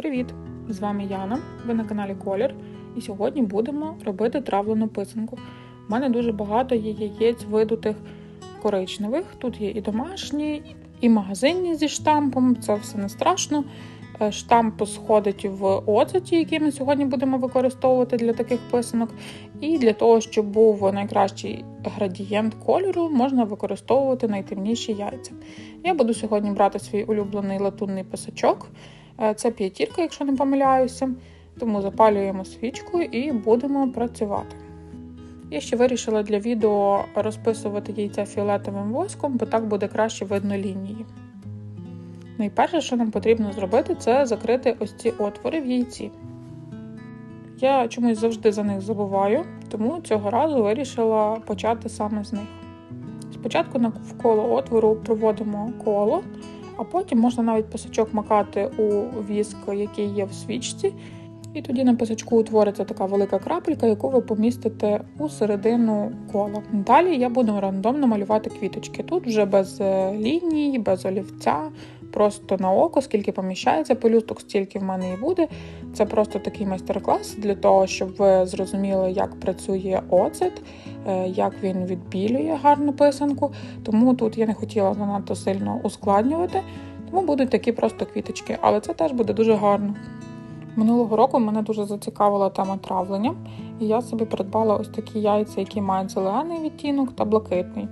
Привіт! З вами Яна. Ви на каналі Колір. І сьогодні будемо робити травлену писанку. У мене дуже багато є яєць видутих коричневих. Тут є і домашні, і магазинні зі штампом. Це все не страшно. Е, Штамп сходить в оцеті, який ми сьогодні будемо використовувати для таких писанок. І для того, щоб був найкращий градієнт кольору, можна використовувати найтемніші яйця. Я буду сьогодні брати свій улюблений латунний писачок. Е, Це п'ятірка, якщо не помиляюся. Тому запалюємо свічку і будемо працювати. Я ще вирішила для відео розписувати яйця фіолетовим воском, бо так буде краще видно лінії. Найперше, що нам потрібно зробити, це закрити ось ці отвори в яйці. Я чомусь завжди за них забуваю, тому цього разу вирішила почати саме з них. Спочатку навколо отвору проводимо коло, а потім можна навіть писачок макати у віск, який є в свічці. І тоді на писачку утвориться така велика крапелька, яку ви помістите у середину кола. Далі я буду рандомно малювати квіточки. Тут вже без е, ліній, без олівця, просто на око, скільки поміщається пелюсток, стільки в мене і буде. Це просто такий майстер-клас для того, щоб ви зрозуміли, як працює оцет, як він відбілює гарну писанку. Тому тут я не хотіла занадто сильно ускладнювати, тому будуть такі просто квіточки, але це теж буде дуже гарно. Минулого року мене дуже зацікавила тема травлення, і я собі придбала ось такі яйця, які мають зелений відтінок та блакитний,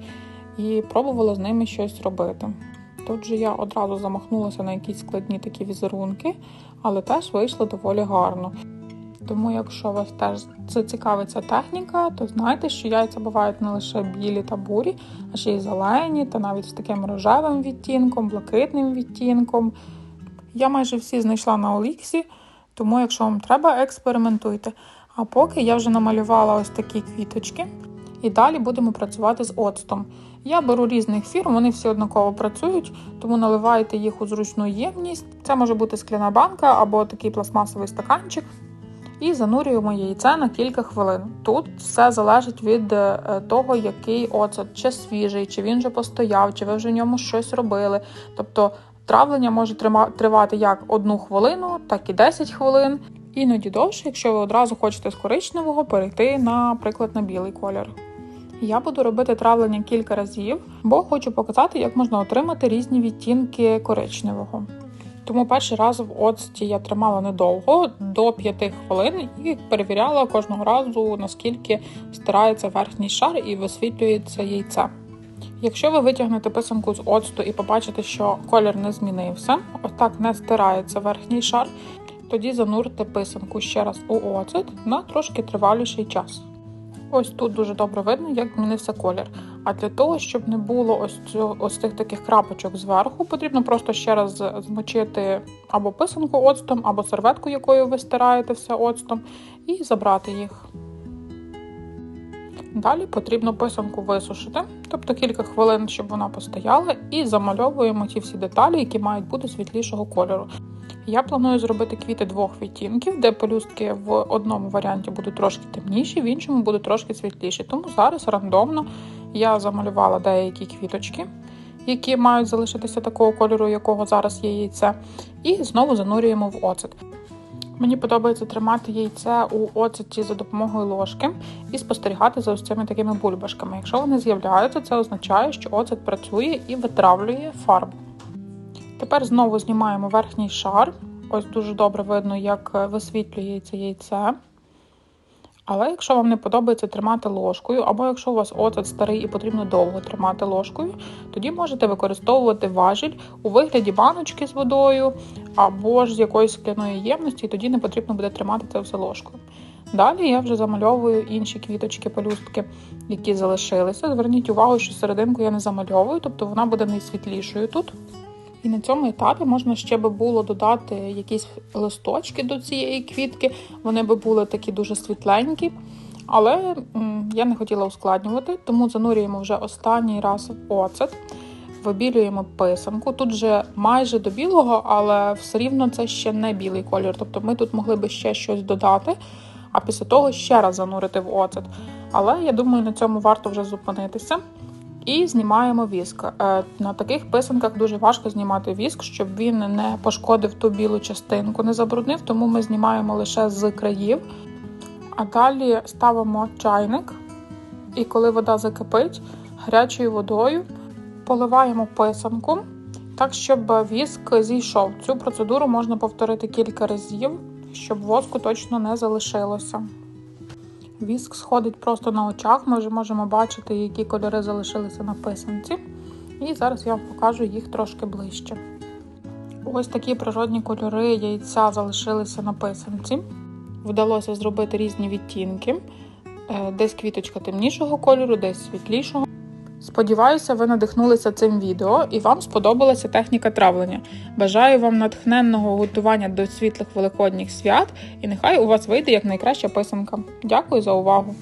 і пробувала з ними щось робити. Тут же я одразу замахнулася на якісь складні такі візерунки, але теж вийшло доволі гарно. Тому, якщо вас теж зацікавить ця техніка, то знайте, що яйця бувають не лише білі та бурі, а ще й зелені, та навіть з таким рожевим відтінком, блакитним відтінком. Я майже всі знайшла на Оліксі. Тому, якщо вам треба, експериментуйте. А поки я вже намалювала ось такі квіточки, і далі будемо працювати з оцтом. Я беру різних фірм, вони всі однаково працюють, тому наливайте їх у зручну ємність. Це може бути скляна банка або такий пластмасовий стаканчик. І занурюємо яйце на кілька хвилин. Тут все залежить від е, того, який оцет, чи свіжий, чи він вже постояв, чи ви вже в ньому щось робили. Тобто Травлення може тривати як одну хвилину, так і 10 хвилин. Іноді довше, якщо ви одразу хочете з коричневого перейти, наприклад, на білий колір. Я буду робити травлення кілька разів, бо хочу показати, як можна отримати різні відтінки коричневого. Тому перший раз в оцті я тримала недовго, до 5 хвилин, і перевіряла кожного разу, наскільки стирається верхній шар і висвітлюється яйце. Якщо ви витягнете писанку з оцту і побачите, що колір не змінився, отак не стирається верхній шар, тоді занурте писанку ще раз у оцет на трошки триваліший час. Ось тут дуже добре видно, як змінився колір. А для того, щоб не було ось цього, ось цих таких крапочок зверху, потрібно просто ще раз змочити або писанку оцтом, або серветку, якою ви стираєте все оцтом, і забрати їх. Далі потрібно писанку висушити, тобто кілька хвилин, щоб вона постояла, і замальовуємо ті всі деталі, які мають бути світлішого кольору. Я планую зробити квіти двох відтінків, де пелюстки в одному варіанті будуть трошки темніші, в іншому будуть трошки світліші. Тому зараз рандомно я замалювала деякі квіточки, які мають залишитися такого кольору, якого зараз є яйце, і знову занурюємо в оцет. Мені подобається тримати яйце у оцеті за допомогою ложки і спостерігати за ось цими такими бульбашками. Якщо вони з'являються, це означає, що оцет працює і витравлює фарбу. Тепер знову знімаємо верхній шар. Ось дуже добре видно, як висвітлюється яйце. Але якщо вам не подобається тримати ложкою, або якщо у вас оцет старий і потрібно довго тримати ложкою, тоді можете використовувати важіль у вигляді баночки з водою, або ж з якоїсь скляної ємності, і тоді не потрібно буде тримати це все ложкою. Далі я вже замальовую інші квіточки, пелюстки, які залишилися. Зверніть увагу, що серединку я не замальовую, тобто вона буде найсвітлішою тут. І на цьому етапі можна ще би було додати якісь листочки до цієї квітки. Вони би були такі дуже світленькі. Але я не хотіла ускладнювати, тому занурюємо вже останній раз в оцет, вибілюємо писанку. Тут вже майже до білого, але все рівно це ще не білий колір. Тобто ми тут могли би ще щось додати, а після того ще раз занурити в оцет. Але я думаю, на цьому варто вже зупинитися. І знімаємо віск. Е, На таких писанках дуже важко знімати віск, щоб він не пошкодив ту білу частинку, не забруднив, тому ми знімаємо лише з країв. А далі ставимо чайник, і коли вода закипить, гарячою водою поливаємо писанку так, щоб віск зійшов. Цю процедуру можна повторити кілька разів, щоб воску точно не залишилося. Віск сходить просто на очах, ми вже можемо бачити, які кольори залишилися на писанці. І зараз я вам покажу їх трошки ближче. Ось такі природні кольори яйця залишилися на писанці. Вдалося зробити різні відтінки. Е, Десь квіточка темнішого кольору, десь світлішого. Сподіваюся, ви надихнулися цим відео і вам сподобалася техніка травлення. Бажаю вам натхненного готування до світлих великодніх свят і нехай у вас вийде як найкраща писанка. Дякую за увагу!